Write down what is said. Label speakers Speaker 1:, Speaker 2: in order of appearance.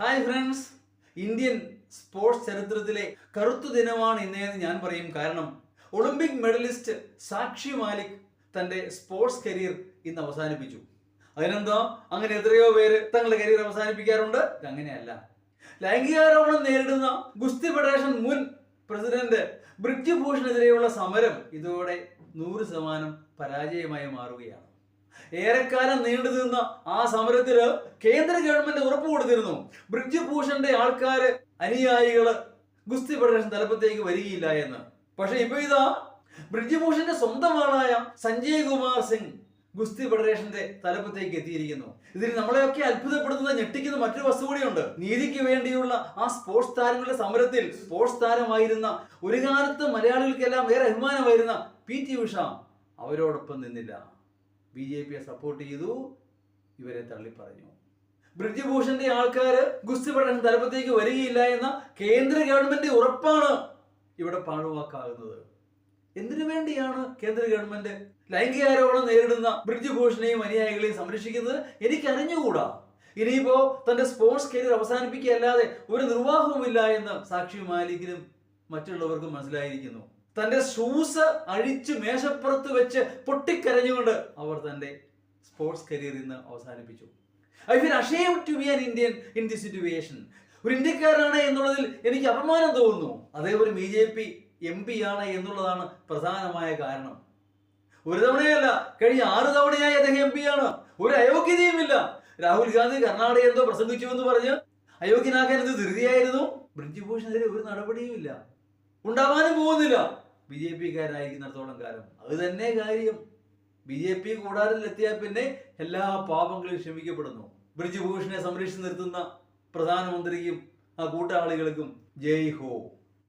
Speaker 1: Hi friends Indian sports ചരിത്രത്തിലെ കറുത്ത ദിനമാണ് ഇന്നേന്ന് ഞാൻ പറയും. കാരണം ഒളിമ്പിക് മെഡലിസ്റ്റ് സാക്ഷി മാലിക് തന്റെ സ്പോർട്സ് കരിയർ ഇന്ന് അവസാനിപ്പിച്ചു. അതിനെന്താ? അങ്ങനെ എത്രയോ പേര് തങ്ങളുടെ കരിയർ അവസാനിപ്പിക്കാറുണ്ട്. അങ്ങനെയല്ല. ലൈംഗികാരോപണം നേരിടുന്ന ഗുസ്തി ഫെഡറേഷൻ മുൻ പ്രസിഡന്റ് ബ്രിഡ്ജ് ഭൂഷണെതിരെയുള്ള സമരം ഇതോടെ നൂറ് ശതമാനം പരാജയമായി മാറുകയാണ്. ഏറെക്കാലം നീണ്ടു നിന്ന ആ സമരത്തിൽ കേന്ദ്ര ഗവൺമെന്റ് ഉറപ്പ് കൊടുത്തിരുന്നു. ബ്രിഡ്ജ് ഭൂഷന്റെ ആൾക്കാര് അനുയായികൾ ഗുസ്തി ഫെഡറേഷൻ തലപ്പത്തേക്ക് വരികയില്ല എന്ന്. പക്ഷെ ഇപ്പൊ ഇതാ ബ്രിഡ്ജ് ഭൂഷന്റെ സ്വന്തം ആളായ സഞ്ജയ് കുമാർ സിംഗ് ഗുസ്തി ഫെഡറേഷന്റെ തലപ്പത്തേക്ക് എത്തിയിരിക്കുന്നു. ഇതിൽ നമ്മളെയൊക്കെ അത്ഭുതപ്പെടുത്തുന്ന ഞെട്ടിക്കുന്ന മറ്റൊരു വസ്തു കൂടിയുണ്ട്. നീതിക്ക് വേണ്ടിയുള്ള ആ സ്പോർട്സ് താരങ്ങളുടെ സമരത്തിൽ സ്പോർട്സ് താരമായിരുന്ന ഒരു കാലത്ത് മലയാളികൾക്കെല്ലാം ഏറെ അഭിമാനമായിരുന്ന പി ടി ഉഷ അവരോടൊപ്പം നിന്നില്ല. ബി ജെ പിയെ സപ്പോർട്ട് ചെയ്തു. ഇവരെ തള്ളിപ്പറഞ്ഞു. ബ്രിഡ്ജ് ഭൂഷന്റെ ആൾക്കാര് ഗുസ്തി ഫെഡറേഷൻ തലപ്പത്തേക്ക് വരികയില്ല എന്ന കേന്ദ്ര ഗവൺമെന്റ് ഉറപ്പാണ് ഇവിടെ പാഴുവാക്കാകുന്നത്. എന്തിനു വേണ്ടിയാണ് കേന്ദ്ര ഗവൺമെന്റ് ലൈംഗിക ആരോപണം നേരിടുന്ന ബ്രിഡ്ജ് ഭൂഷണെയും അനുയായികളെയും സംരക്ഷിക്കുന്നത്? എനിക്കറിഞ്ഞുകൂടാ. ഇനിയിപ്പോ തന്റെ സ്പോർട്സ് കരിയർ അവസാനിപ്പിക്കുകയല്ലാതെ ഒരു നിർവാഹവുമില്ല എന്ന് സാക്ഷി മാലിക്കിനും മറ്റുള്ളവർക്കും മനസ്സിലായിരിക്കുന്നു. തന്റെ ഷൂസ് അഴിച്ച് മേശപ്പുറത്ത് വെച്ച് പൊട്ടിക്കരഞ്ഞുകൊണ്ട് അവർ തന്റെ സ്പോർട്സ് കരിയർ ഇന്ന് അവസാനിപ്പിച്ചു. I feel ashamed to be an Indian in the situation ഒരു ഇന്ത്യക്കാരനാണ് എന്നുള്ളതിൽ എനിക്ക് അപമാനം തോന്നുന്നു. അതേ ഒരു B J P M P ആണ് എന്നുള്ളതാണ് പ്രധാനമായ കാരണം. ഒരു തവണയല്ല കഴിഞ്ഞ ആറ് തവണയായി അദ്ദേഹം എം പി ആണ്. ഒരു അയോഗ്യതയുമില്ല. രാഹുൽ ഗാന്ധി കർണാടക എന്തോ പ്രസംഗിച്ചു എന്ന് പറഞ്ഞ് അയോഗ്യനാക്കാൻ എന്ത് ധൃതിയായിരുന്നു? ബ്രിഞ്ചുഭൂഷണെതിരെ ഭൂഷണെതിരെ ഒരു നടപടിയുമില്ല. ഉണ്ടാവാനും പോകുന്നില്ല. ബി ജെ പിക്കാരായിരിക്കുന്നിടത്തോളം കാലം. അത് തന്നെ കാര്യം. ബി ജെ പി കൂടാരത്തിലെത്തിയാൽ പിന്നെ എല്ലാ പാപങ്ങളും ക്ഷമിക്കപ്പെടുന്നു. ബ്രിജ് സംരക്ഷിച്ചു നിർത്തുന്ന പ്രധാനമന്ത്രിക്കും ആ കൂട്ടാളികൾക്കും ജയ് ഹോ.